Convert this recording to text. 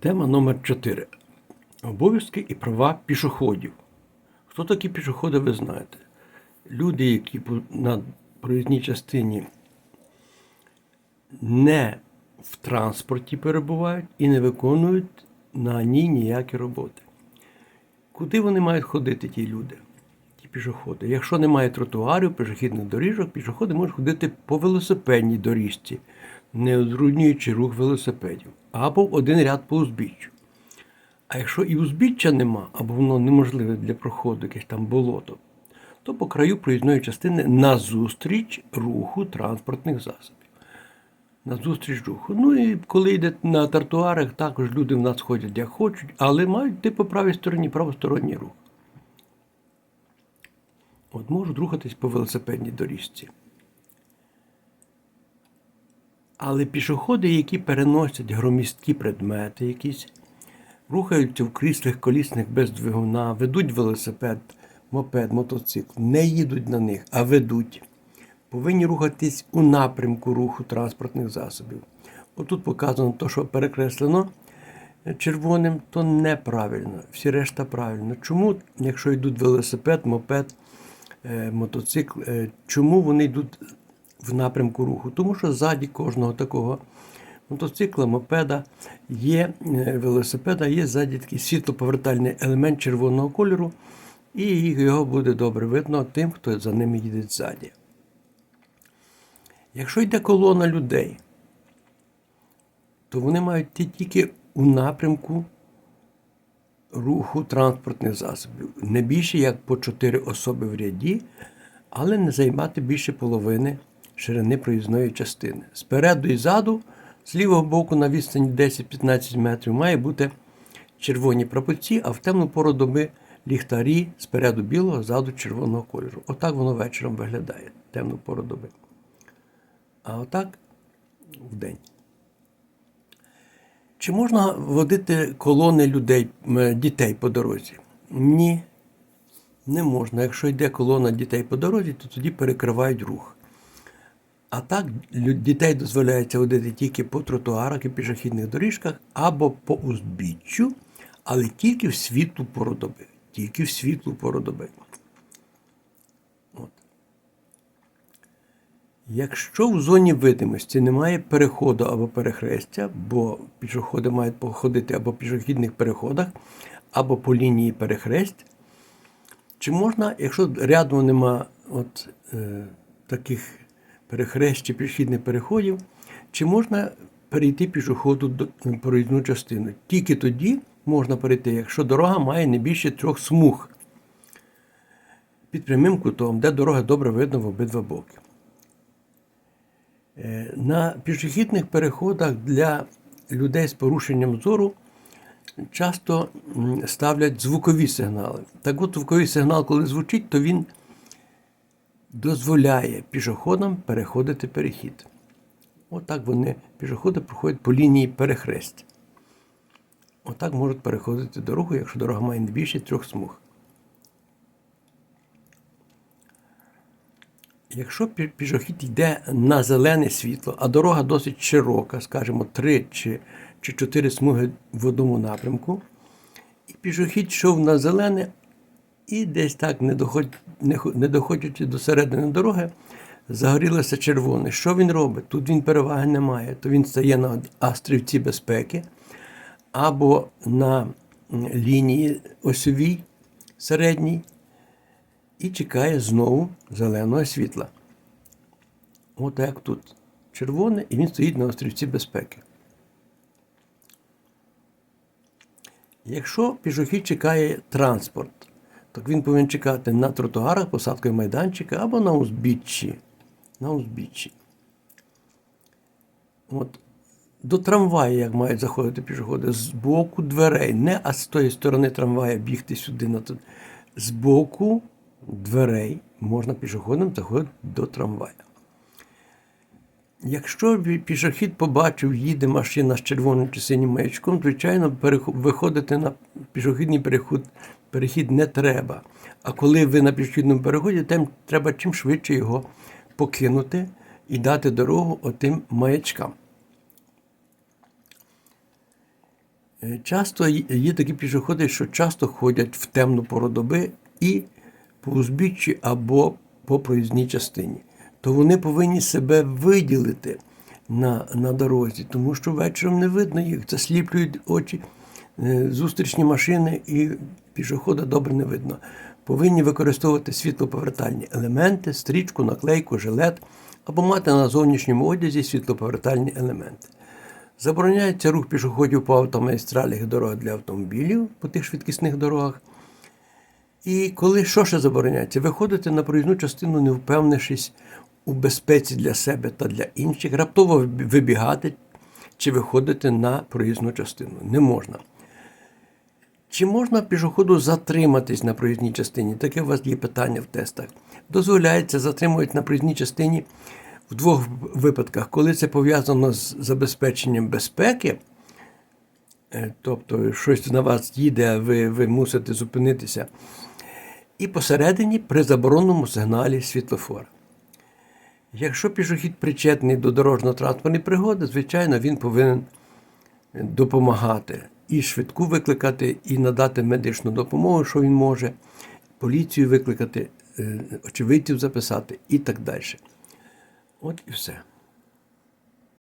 Тема номер 4. Обов'язки і права пішоходів. Хто такі пішоходи, ви знаєте. Люди, які на проїзній частині не в транспорті перебувають і не виконують на ній ніякі роботи. Куди вони мають ходити, ті люди, ті пішоходи? Якщо немає тротуарів, пішохідних доріжок, пішоходи можуть ходити по велосипедній доріжці, не зруйнуючи рух велосипедів, або один ряд по узбіччю. А якщо і узбіччя нема, або воно неможливе для проходу, якесь там болото, то по краю проїзної частини назустріч руху транспортних засобів. Назустріч руху. Ну і коли йде на тротуарах, також люди в нас ходять як хочуть, але мають йти по правій стороні правосторонній рух. От можуть рухатись по велосипедній доріжці. Але пішоходи, які переносять громісткі предмети, якісь, рухаються в кріслах колісних без двигуна, ведуть велосипед, мопед, мотоцикл, не їдуть на них, а ведуть. Повинні рухатись у напрямку руху транспортних засобів. Отут показано те, що перекреслено червоним, то неправильно. Всі решта правильно. Чому, якщо йдуть велосипед, мопед, е, мотоцикл, е, чому вони йдуть в напрямку руху? Тому що ззаді кожного такого мотоцикла, мопеда є е, велосипеда, є ззаді такий світлоповертальний елемент червоного кольору, і його буде добре видно тим, хто за ними їде ззаді. Якщо йде колона людей, то вони мають йти тільки у напрямку руху транспортних засобів. Не більше як по 4 особи в ряді, але не займати більше половини ширини проїзної частини. Спереду і ззаду, з лівого боку на відстані 10-15 метрів, має бути червоні прапорці, а в темну пору доби ліхтарі спереду білого, ззаду червоного кольору. Отак воно вечором виглядає, темну пору доби. А отак в день. Чи можна водити колони людей, дітей по дорозі? Ні, не можна. Якщо йде колона дітей по дорозі, то тоді перекривають рух. А так дітей дозволяється водити тільки по тротуарах і пішохідних доріжках або по узбіччю, але тільки в світлу пору доби. Тільки в світлу пору доби. От. Якщо в зоні видимості немає переходу або перехрестя, бо пішоходи мають походити або в пішохідних переходах, або по лінії перехресть, чи можна, якщо рядом нема от, е, таких перехрест пішохідних переходів, чи можна перейти пішоходу до проїзну частину? Тільки тоді можна перейти, якщо дорога має не більше трьох смуг під прямим кутом, де дорога добре видно в обидва боки. Е, На пішохідних переходах для людей з порушенням зору часто ставлять звукові сигнали. Так от звуковий сигнал, коли звучить, то він дозволяє пішоходам переходити перехід. Отак вони, пішоходи, проходять по лінії перехресть. Отак можуть переходити дорогу, якщо дорога має не більше трьох смуг. Якщо пішохід йде на зелене світло, а дорога досить широка, скажімо, 3 чи, чи 4 смуги в одному напрямку, і пішохід йшов на зелене, і десь так, не, доходь, не, доходячи до середини дороги, загорілося червоне. Що він робить? Тут він переваги не має. То він стає на острівці безпеки або на лінії осьовій середній і чекає знову зеленого світла. От як тут червоне, і він стоїть на острівці безпеки. Якщо пішохід чекає транспорт, то він повинен чекати на тротуарах, посадкові майданчики або на узбіччі. На узбіччі. От. До трамваю, як мають заходити пішоходи, з боку дверей, не а з тої сторони трамвая бігти сюди на тут. З боку дверей можна пішоходом заходити до трамвая. Якщо пішохід побачив, їде машина з червоним чи синім маячком, звичайно, виходити на пішохідний перехід, перехід не треба. А коли ви на пішохідному переході, тим треба чим швидше його покинути і дати дорогу отим маячкам. Е, Часто є- є такі пішоходи, що часто ходять в темну пору доби і по узбіччі або по проїзній частині. То вони повинні себе виділити на, на дорозі, тому що вечором не видно їх, засліплюють очі, е, зустрічні машини і пішохода добре не видно. Повинні використовувати світлоповертальні елементи, стрічку, наклейку, жилет або мати на зовнішньому одязі світлоповертальні елементи. Забороняється рух пішоходів по автомагістралях і дорогах для автомобілів по тих швидкісних дорогах. І коли що ще забороняється? Виходити на проїзну частину, не впевнившись у безпеці для себе та для інших, раптово вибігати чи виходити на проїзну частину. Не можна. Чи можна пішоходу затриматись на проїзній частині? Таке у вас є питання в тестах. Дозволяється затримувати на проїзній частині в двох випадках, коли це пов'язано з забезпеченням безпеки, е, тобто щось на вас їде, а ви, ви мусите зупинитися. І посередині при забороненому сигналі світлофора. Якщо пішохід причетний до дорожньо-транспортної пригоди, звичайно, він повинен допомагати і швидку викликати, і надати медичну допомогу, що він може, поліцію викликати, е, очевидців записати і так далі. От і все.